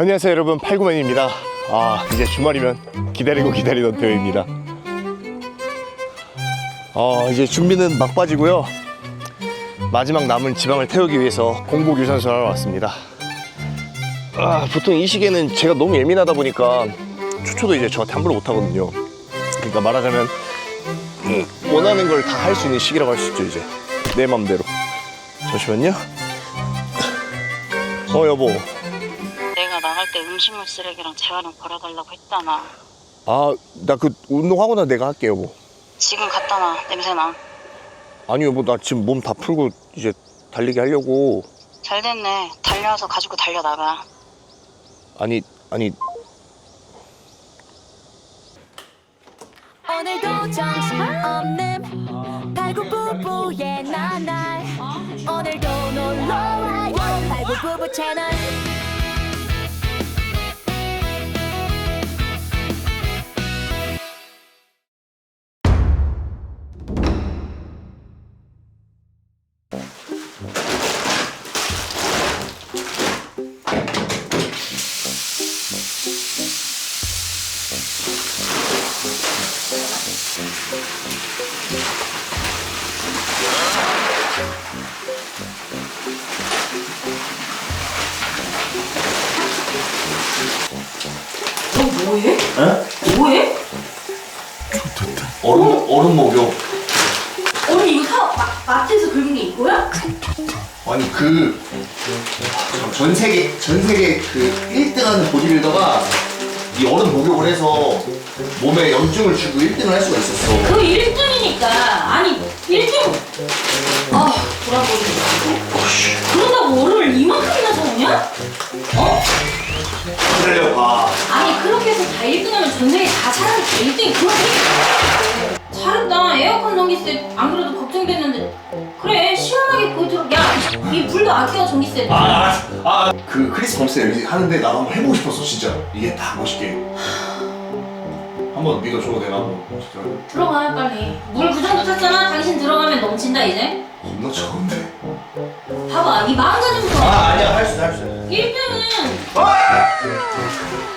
안녕하세요 여러분. 팔구맨입니다. 아 이제 주말이면 기다리고 기다리던 대회입니다. 어 이제 준비는 막바지고요. 마지막 남은 지방을 태우기 위해서 공복 유산소 하러 왔습니다. 아 보통 이 시기에는 제가 너무 예민하다 보니까 추초도 이제 저한테 함부로 못하거든요. 그러니까 말하자면 음, 원하는 걸 다 할 수 있는 시기라고 할 수 있죠 이제. 내 맘대로. 잠시만요. 어 여보 내가 나갈 때 음식물 쓰레기랑 재활용 버려달라고 했잖아. 아, 나 그 운동하고 나 내가 할게, 여보. 지금 갖다 놔. 냄새나. 아니, 여보, 나 지금 몸 다 풀고 이제 달리기 하려고. 잘 됐네. 달려와서 가지고 달려나가. 아니, 아니, 오늘도 정신 없는 발구부부의 나날 오늘도 놀러와요 발구부부 채널 얼음, 먹여. 언니 이거 사, 마, 마트에서 긁은 게 이거야? 아니, 그, 전 세계, 전 세계 그 1등 하는 보디빌더가 이 얼음 목욕을 해서 몸에 염증을 주고 1등을 할 수가 있었어. 그 1등이니까. 아니, 1등. 아, 돌아버리겠어. 그런다고 얼음을 이만큼이나 사오냐? 어? 기다려봐. 아니, 그렇게 해서 다 1등하면 전생에 다 차라리 다 1등이 그렇게. 잘했다. 에어컨 전기세 안 그래도 걱정됐는데. 그래, 시원하게 들어. 야, 이 불도 아껴 전기세. 아, 아, 그 크리스마스 여기 하는데 나도 한번 해보고 싶었어, 진짜. 이게 다 멋있게. 한번 믿어줘, 내가 한번. 진짜. 들어가 빨리 물 그 정도 탔잖아 당신 들어가면 넘친다 이제 겁나 좋은데. 봐봐 이 마음가짐부터 아, 아니야, 할 수 있어, 할 수 있어. 1등은 아!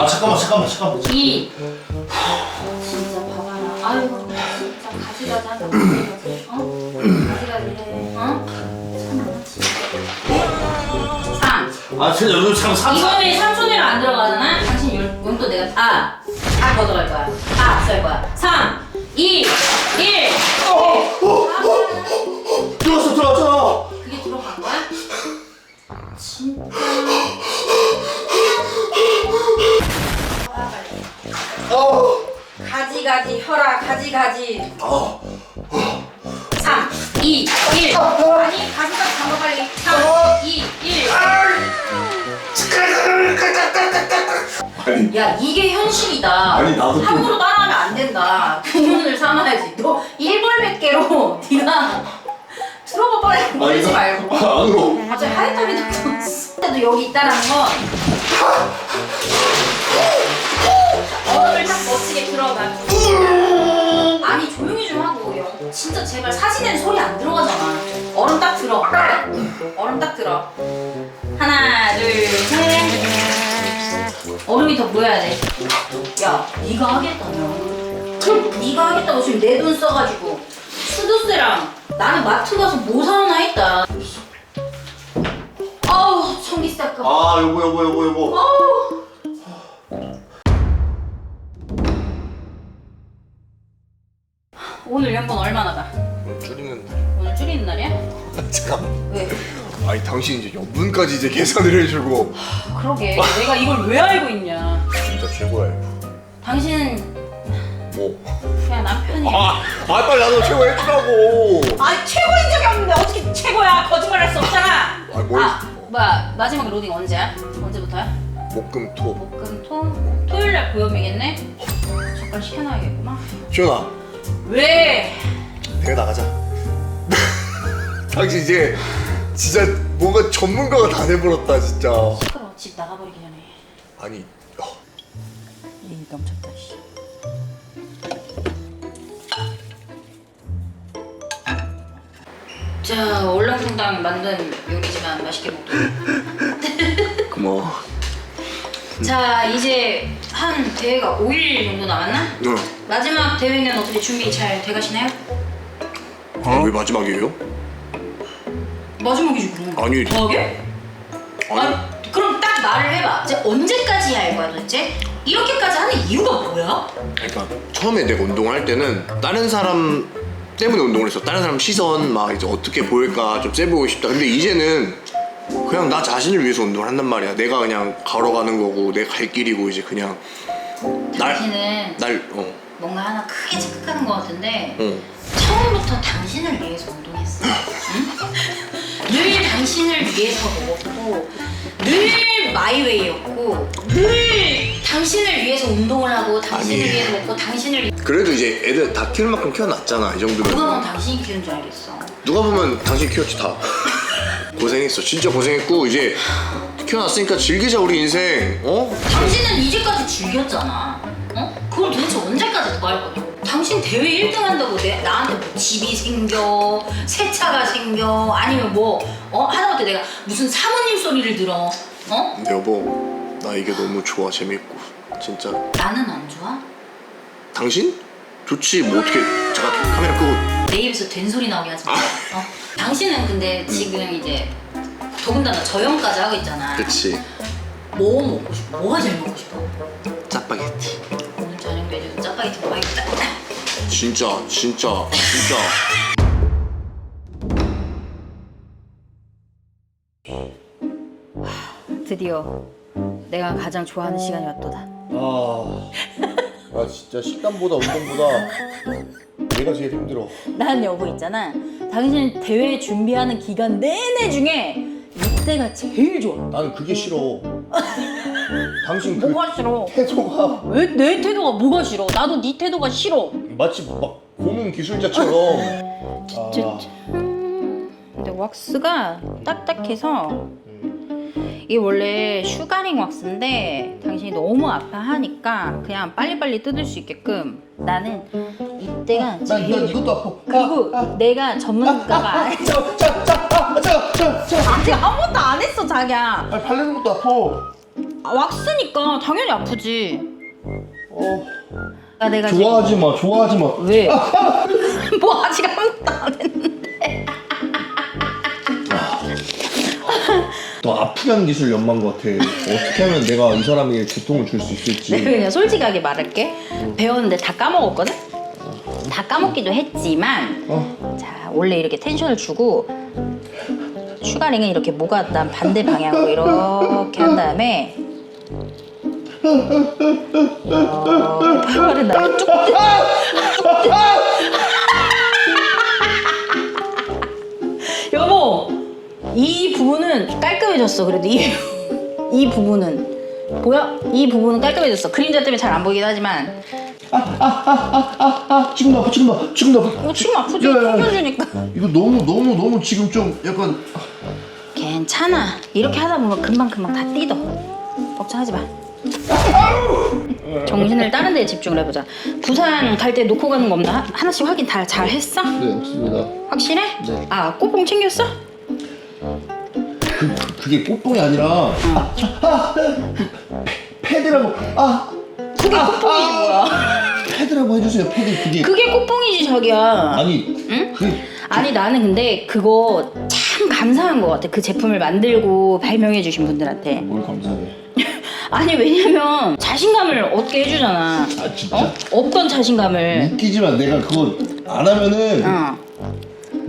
아, 잠깐만, 잠깐만, 잠깐만. 2 진짜 봐봐라 아이고 진짜 가지가지 한다 가지가지 어? 가지가지 해 어? 참3 아, 진짜 요즘 참 사. 이번에 3초내로 안 들어가잖아 당신 용- 용돈 내가 다, 다 걷어갈 거야 다 압수할 거야 3 2 1 가지가지 혈아 가지가지. 아, 3 2 1 아니 가지가지 담아 빨리 3 2 1 아니, 야 이게 현실이다. 아니, 나도 좀- 함부로 따라하면 안 된다. 교훈을 삼아야지. 너 일벌백계로 네가 들어가 빨리 모르지 말고. 아, 안으로. 갑자기 하이탑이 돋았어. 근데도 여기 있다라는 건 얼음을 딱 멋지게 들어가. 진짜 제발 사진에는 소리 안 들어가잖아. 얼음 딱 들어. 얼음 딱 들어. 하나 둘 셋. 얼음이 더 보여야 돼. 야 네가 하겠다며. 네가 하겠다고 지금 내 돈 써가지고 수도세랑 나는 마트 가서 뭐 사오나 했다. 아우 전기세 아까. 아, 여보, 여보, 여보, 여보. 아우. 오늘 연봉 얼마나다? 줄이는. 오늘 줄이는 날이야? 잠깐. 왜? 아니, 당신 이제 연분까지 이제 계산을 해주고. 그러게 내가 이걸 왜 알고 있냐? 진짜 최고야. 당신 뭐? 그냥 남편이야. 아, 아, 빨리 나도 최고 해주라고. 아 최고인 적이 없는데 어떻게 최고야? 거짓말할 수 없잖아. 아, 뭘? 아 뭐야 마지막 로딩 언제야? 언제부터야? 목금토. 목금토 토요일 날 고염이겠네. 잠깐 시켜놔야겠구만. 시원아, 왜? 내가 나가자. 당신 이제 진짜 뭔가 전문가가 다 돼버렸다, 진짜. 시끄러. 집 나가버리기 전에. 아니, 어, 이 넘쳤다 씨. 자 올랑통당 만든 요리지만 맛있게 먹도록. 고마워. 자 이제 한 대회가 5일 정도 남았나? 응. 마지막 대회는 어떻게 준비 잘 돼가시나요? 아, 왜 마지막이에요? 마지막이지 그럼. 아니. 더하게? 아니. 아니 그럼 딱 말을 해봐. 이제 언제까지 할 거야 도대체? 이렇게까지 하는 이유가 뭐야? 그러니까 처음에 내가 운동할 때는 다른 사람 때문에 운동을 했어. 다른 사람 시선 막 이제 어떻게 보일까 좀세 보고 싶다. 근데 이제는 그냥 나 자신을 위해서 운동을 한단 말이야. 내가 그냥 걸어가는 거고 내 갈 길이고 이제 그냥 날 당신은 날 어. 뭔가 하나 크게 착각하는 것 같은데 어. 처음부터 당신을 위해서 운동했어. 응? 늘 당신을 위해서 먹었고 늘 마이웨이였고 늘 당신을 위해서 운동을 하고 당신을 아니. 위해서 먹고 당신을 위- 그래도 이제 애들 다 키울 만큼 키워놨잖아. 이 정도면. 누가 보면 당신이 키운 줄 알겠어. 누가 보면 당신 키웠지 다. 고생했어. 진짜 고생했고 이제 키워놨으니까 즐기자 우리 인생. 어? 당신은 이제까지 즐겼잖아. 어? 그럼 도대체 언제까지 더할 거냐고. 당신 대회 1등 한다고 내, 나한테 뭐 집이 생겨, 새 차가 생겨, 아니면 뭐, 어? 하다못해 내가 무슨 사모님 소리를 들어. 어? 여보 나 이게 너무 좋아 재밌고 진짜 나는 안 좋아? 당신? 좋지 뭐 어떻게 잠깐 카메라 끄고 내 입에서 된 소리 나오게 하지 마. 어? 당신은 근데 지금 이제 더군다나 저염까지 하고 있잖아. 그치 뭐 먹고 싶어? 뭐가 제일 먹고 싶어? 짜파게티 오늘 저녁 메뉴 짜파게티 먹어야겠다. 진짜 진짜 진짜 드디어 내가 가장 좋아하는 시간이 왔도다. 아, 아 진짜 식단보다 운동보다 내가 제일 힘들어 난 여보 있잖아. 당신 대회 준비하는 기간 내내 중에 이때가 제일 좋아. 나는 그게 싫어 당신 그 뭐가 싫어? 태도가 왜 내 태도가 뭐가 싫어? 나도 네 태도가 싫어. 마치 막 고문 기술자처럼 아, 근데 왁스가 딱딱해서 이게 원래 슈가링 왁스인데 당신이 너무 아파하니까 그냥 빨리빨리 뜯을 수 있게끔 나는 이때가 난, 제일 난 이것도 아파. 그리고 내가 전문가가 아니- 자자자자자 아직 아무것도 안 했어 자기야. 아니 바르는 것도 아파. 아, 왁스니까 당연히 아프지. 어. 아, 내가 좋아하지 마 좋아하지 마. 왜? 하는 기술 것 같아. 어떻게 하면 내가 이 사람에게 고통을 줄 수 있을지. 내가 그냥 솔직하게 말할게. 배웠는데 다 까먹었거든? 다 까먹기도 했지만 어? 자 원래 이렇게 텐션을 주고 슈가링은 이렇게 뭐가 난 반대 방향으로 이렇게 한 다음에 이렇게 팔팔은 나쭉 여보 부분은 깔끔해졌어 그래도 이, 이 부분은 보여? 이 부분은 깔끔해졌어 그림자 때문에 잘 안 보이긴 하지만 아 지금도 아파 지금도 아파 지금도 아파 이거 지금 아프지? 야, 야, 야. 펴주니까 이거 너무 너무 너무 지금 좀 약간 괜찮아 이렇게 하다 보면 금방 금방 다 띠더 걱정하지 마 정신을 다른 데에 집중을 해보자 부산 갈 때 놓고 가는 거 없나? 하- 하나씩 확인 다 잘 했어? 네 없습니다 확실해? 네. 아 꽃봉 챙겼어? 그, 그게 꽃봉이 아니라 아, 아, 그 패드라고 아 그게 꽃봉이지 뭐야? 패드라고 해주세요 패드 그게. 그게 꽃봉이지 자기야. 아니 응? 그게 아니 나는 근데 그거 참 감사한 것 같아. 그 제품을 만들고 발명해 주신 분들한테. 뭘 감사해? 아니 왜냐면 자신감을 얻게 해주잖아. 아 진짜? 어? 없던 자신감을? 웃기지만 내가 그거 안 하면은 어.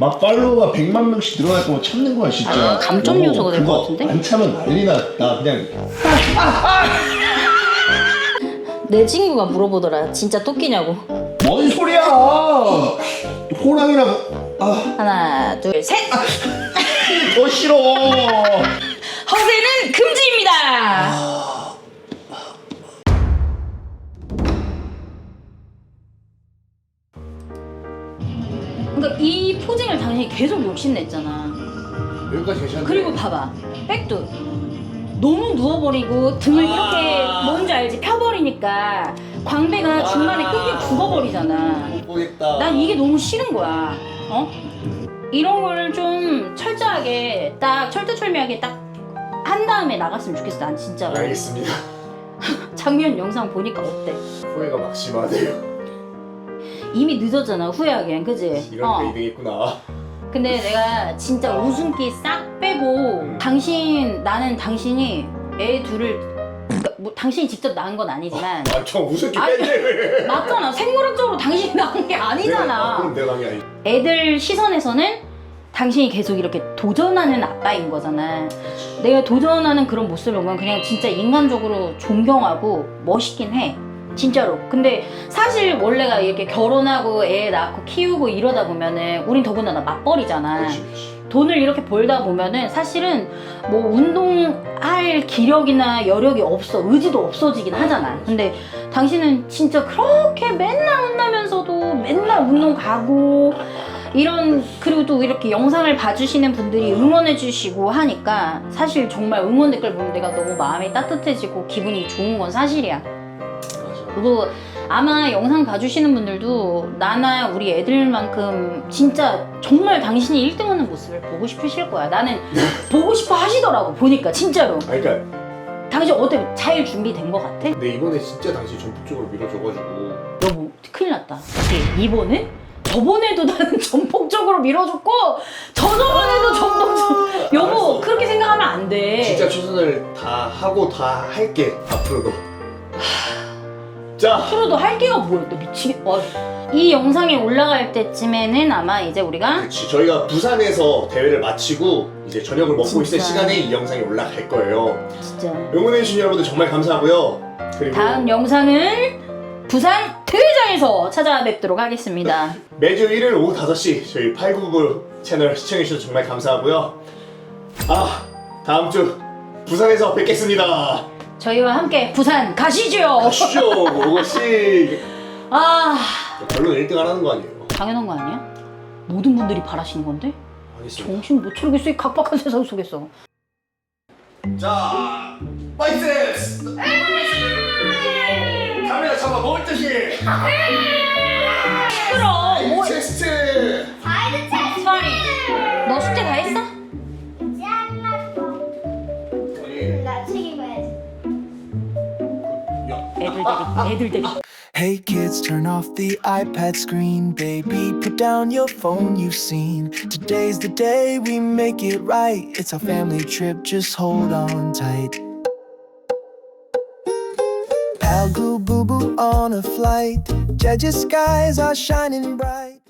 막 팔로워가 100만 명씩 늘어날 거면 참는 거야 진짜. 아, 감점 어, 요소가 될것 그거 같은데? 안 차면 난리나. 나 그냥. 내 친구가 물어보더라. 진짜 토끼냐고. 뭔 소리야? 호랑이라고 아. 하나 둘 셋. 더 싫어. 허세는 금지입니다 이 포징을 당신이 계속 욕심냈잖아. 여기까지 괜찮은데 그리고 봐봐. 백도 너무 누워버리고 등을 이렇게 뭔지 알지? 펴버리니까 광배가 중간에 끄게 굽어버리잖아. 못 보겠다. 난 이게 너무 싫은 거야. 어? 이런 거를 좀 철저하게 딱 철두철미하게 딱 한 다음에 나갔으면 좋겠어. 난 진짜로. 알겠습니다. 작년 영상 보니까 어때? 후회가 막심하네요. 이미 늦었잖아 후회하기엔 그지? 이러니까 어. 이등했구나. 근데 내가 진짜 웃음기 싹 빼고 음. 당신 나는 당신이 애 둘을 그러니까 뭐 당신이 직접 낳은 건 아니지만 아, 저 무슨 아니, 뺀데 맞잖아 생물학적으로 당신이 낳은 게 내가, 아, 아니잖아 그럼 내가 이 아니. 애들 시선에서는 당신이 계속 이렇게 도전하는 아빠인 거잖아 내가 도전하는 그런 모습을 보면 그냥 진짜 인간적으로 존경하고 멋있긴 해 진짜로. 근데 사실 원래가 이렇게 결혼하고 애 낳고 키우고 이러다 보면은 우린 더군다나 맞벌이잖아. 그렇지, 그렇지. 돈을 이렇게 벌다 보면은 사실은 뭐 운동할 기력이나 여력이 없어 의지도 없어지긴 하잖아. 근데 당신은 진짜 그렇게 맨날 혼나면서도 맨날 운동 가고 이런 그리고 또 이렇게 영상을 봐주시는 분들이 응원해 주시고 하니까 사실 정말 응원 댓글 보면 내가 너무 마음이 따뜻해지고 기분이 좋은 건 사실이야. 그리고 아마 영상 봐주시는 분들도 나나 우리 애들만큼 진짜 정말 당신이 1등하는 모습을 보고 싶으실 거야. 나는 보고 싶어 하시더라고 보니까 진짜로. 아니, 그러니까 당신 어때? 잘 준비된 거 같아? 근데 이번에 진짜 당신 전폭적으로 밀어줘가지고 여보 큰일 났다. 이번에? 저번에도 나는 전폭적으로 밀어줬고 저저번에도 전폭적. 여보 알았어. 그렇게 생각하면 안 돼. 진짜 최선을 다 하고 다 할게 앞으로도. 자, 앞으로도 할 게가 뭐야? 너 미치겠. 어. 이 영상이 올라갈 때쯤에는 아마 이제 우리가 그렇지. 저희가 부산에서 대회를 마치고 이제 저녁을 먹고 있을 진짜. 시간에 이 영상이 올라갈 거예요. 진짜 응원해 주신 여러분들 정말 감사하고요. 그리고 다음 영상은 부산 대회장에서 찾아뵙도록 하겠습니다. 매주 일요일 오후 5시 저희 899 채널 시청해 주셔서 정말 감사하고요. 아, 다음 주 부산에서 뵙겠습니다. 저희와 함께 부산 가시죠. 가시죠, 그것이. 아 결론 1등 하라는 거 아니에요? 당연한 거 아니야? 모든 분들이 바라시는 건데 알겠습니다. 정신 못 차리겠어 이 각박한 세상 속에서. 자, 파이트스! 카메라 잡아 먹을 듯이! 그럼 뭐 체스트! 수아리 너 숙제 다 했어? 나 책임져야지. 애들 데리 애들 데리. Hey kids, turn off the iPad screen. Baby, put down your phone you've seen. Today's the day we make it right. It's our family trip, just hold on tight. Pal Goo Boo Boo on a flight. Judge's skies are shining bright.